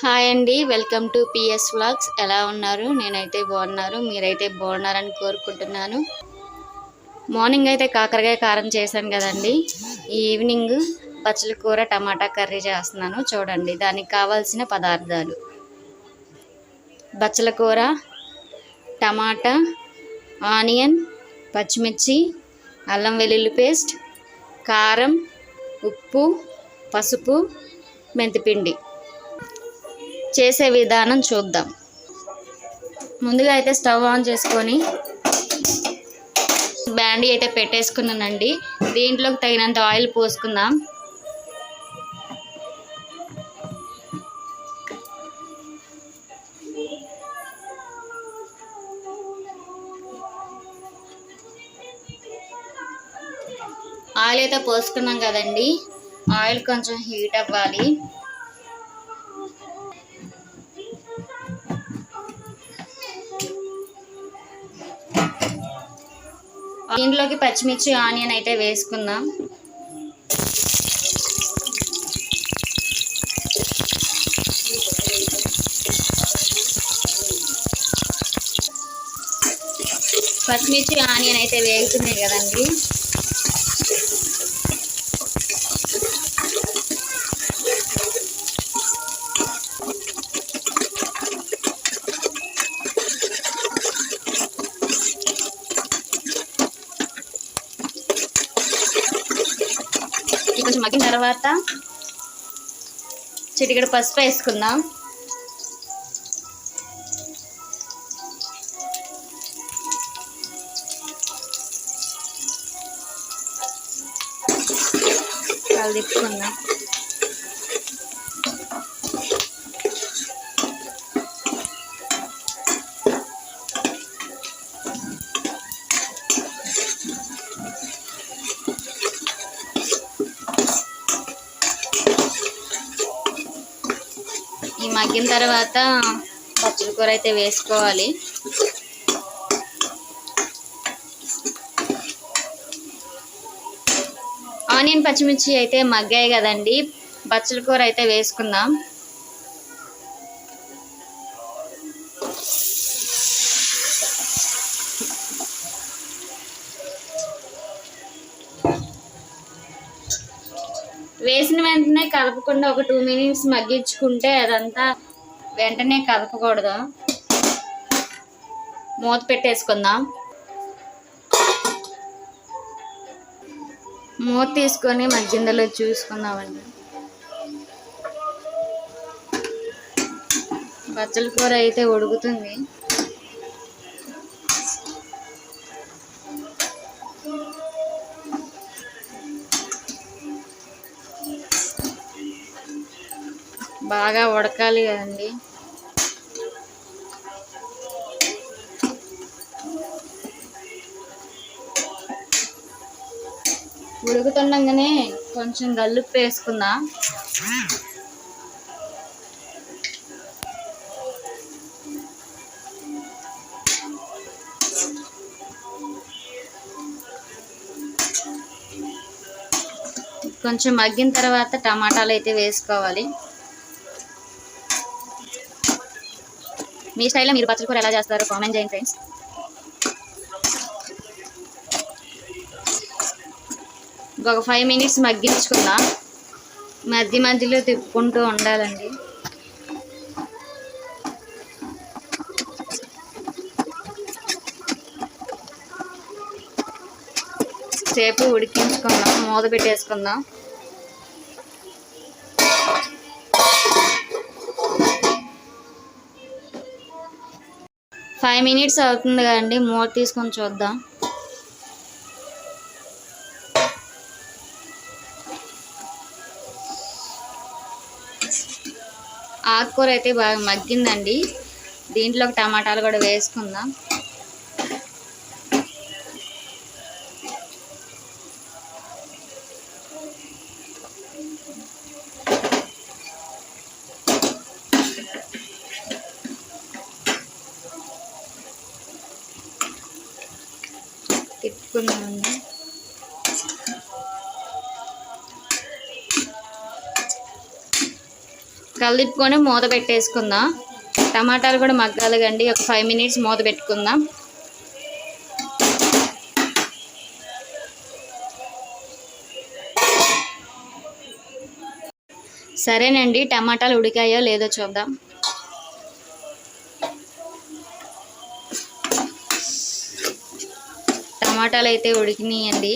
Hi అండి welcome to PS vlogs. ఎలా ఉన్నారు? నేనైతే బాగున్నారు. మీరైతే బాగున్నారని కోరుకుంటున్నాను. మార్నింగ్ అయితే కాకరకాయ కారం చేశాను కదండి. ఈ ఈవినింగ్ పచ్చల కూర టమాటా కర్రీ చేస్తున్నాను. చూడండి దానికి కావాల్సిన పదార్థాలు. బచ్చల కూర టమాటా ఆనియన్ పచ్చిమిర్చి అల్లం వెల్లుల్లి పేస్ట్ కారం ఉప్పు పసుపు మెంతిపిండి. చేసే విధానం చూద్దాం. ముందుగా అయితే స్టవ్ ఆన్ చేసుకొని బ్యాండీ అయితే పెట్టేసుకున్నానండి. దీంట్లోకి తగినంత ఆయిల్ పోసుకుందాం. ఆయిల్ అయితే పోసుకున్నాం కదండి. ఆయిల్ కొంచెం హీట్ అవ్వాలి. దీంట్లోకి పచ్చిమిర్చి ఆనియన్ అయితే వేసుకుందాం. పచ్చిమిర్చి ఆనియన్ అయితే వేగుతున్నాయి కదండి. ఇది కొంచెం మగ్గిన తర్వాత చిటికడ పసుపు వేసుకుందాం. తిప్పుకుందాం. మగ్గిన తర్వాత పచ్చడి కూర అయితే వేసుకోవాలి. ఆనియన్ పచ్చిమిర్చి అయితే మగ్గాయి కదండి. పచ్చడి కూర అయితే వేసుకుందాం. వేసిన వెంటనే కలపకుండా ఒక టూ మినిట్స్ మగ్గించుకుంటే అదంతా వెంటనే కలపకూడదు మూత పెట్టేసుకుందాం. మూత తీసుకొని మగ్గిందలో చూసుకుందామండి. బచ్చల కూర అయితే ఉడుకుతుంది. బాగా ఉడకాలి కదండి. ఉడుకుతుండగానే కొంచెం గల్లుప్పు వేసుకుందాం. కొంచెం మగ్గిన తర్వాత టమాటాలు అయితే వేసుకోవాలి. మీ స్టైల్లో మీరు పచ్చడి కూర ఎలా చేస్తారో? కామెంట్ చేయండి ఫ్రెండ్స్. ఒక ఫైవ్ మినిట్స్ మగ్గించుకుందాం? మధ్య మధ్యలో తిప్పుకుంటూ ఉండాలండి. సేపు ఉడికించుకుందాం మూత పెట్టేసుకుందాం. ఫైవ్ మినిట్స్ అవుతుంది కదండి. మూత తీసుకొని చూద్దాం. ఆకుకూర అయితే బాగా మగ్గిందండి. దీంట్లో టమాటాలు కూడా వేసుకుందాం. తిప్పుకుందామండి కలిపుకొని మూత పెట్టేసుకుందాం. టమాటాలు కూడా మగ్గాలి కండి ఒక ఫైవ్ మినిట్స్ మూత పెట్టుకుందాం. సరేనండి టమాటాలు ఉడికాయో లేదో చూద్దాం. టమాటాలు అయితే ఉడికినాయండి.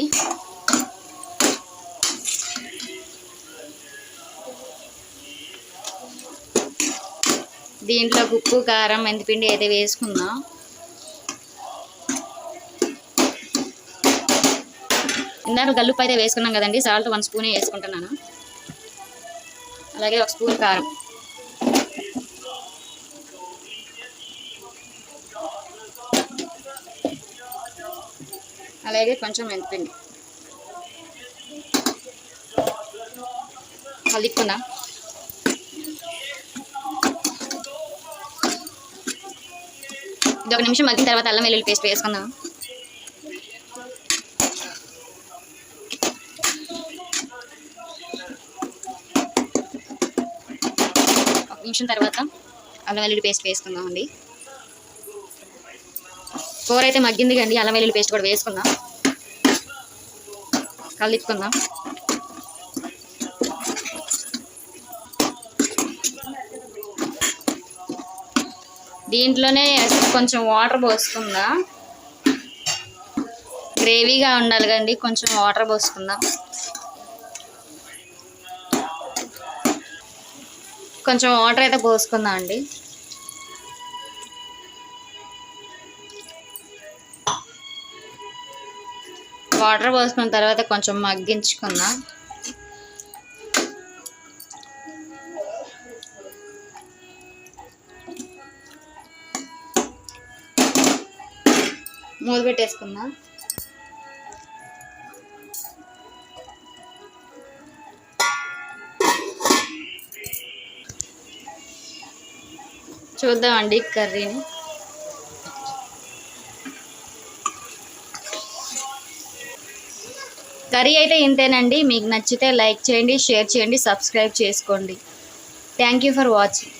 దీంట్లో ఉప్పు కారం మెంతిపిండి అయితే వేసుకుందాం. ఇందాక గల్లుప్పు అయితే వేసుకున్నాం కదండి సాల్ట్ వన్ స్పూనే వేసుకుంటున్నాను. అలాగే ఒక స్పూన్ కారం. అలాగే కొంచెం మెంతిపిండి కలుపుకుందాం ఇది ఒక నిమిషం మగ్గిన తర్వాత అల్లం వెల్లుల్లి పేస్ట్ వేసుకుందాం. ఒక నిమిషం తర్వాత అల్లం వెల్లుల్లి పేస్ట్ వేసుకుందాం అండి కూర అయితే మగ్గింది కండి అల్లం వెల్లుల్లి పేస్ట్ కూడా వేసుకుందాం. కలుపుకుందాం. దీంట్లోనే కొంచెం వాటర్ పోసుకుందా. గ్రేవీగా ఉండాలి కండి కొంచెం వాటర్ పోసుకుందాం. కొంచెం వాటర్ అయితే పోసుకుందాం అండి. వాటర్ పోసుకున్న తర్వాత కొంచెం మగ్గించుకున్నా. మూత పెట్టేసుకుందాం చూద్దామండి కర్రీని. కర్రీ అయితే ఇంతేనండి. మీకు నచ్చితే లైక్ చేయండి షేర్ చేయండి సబ్స్క్రైబ్ చేసుకోండి. Thank you for watching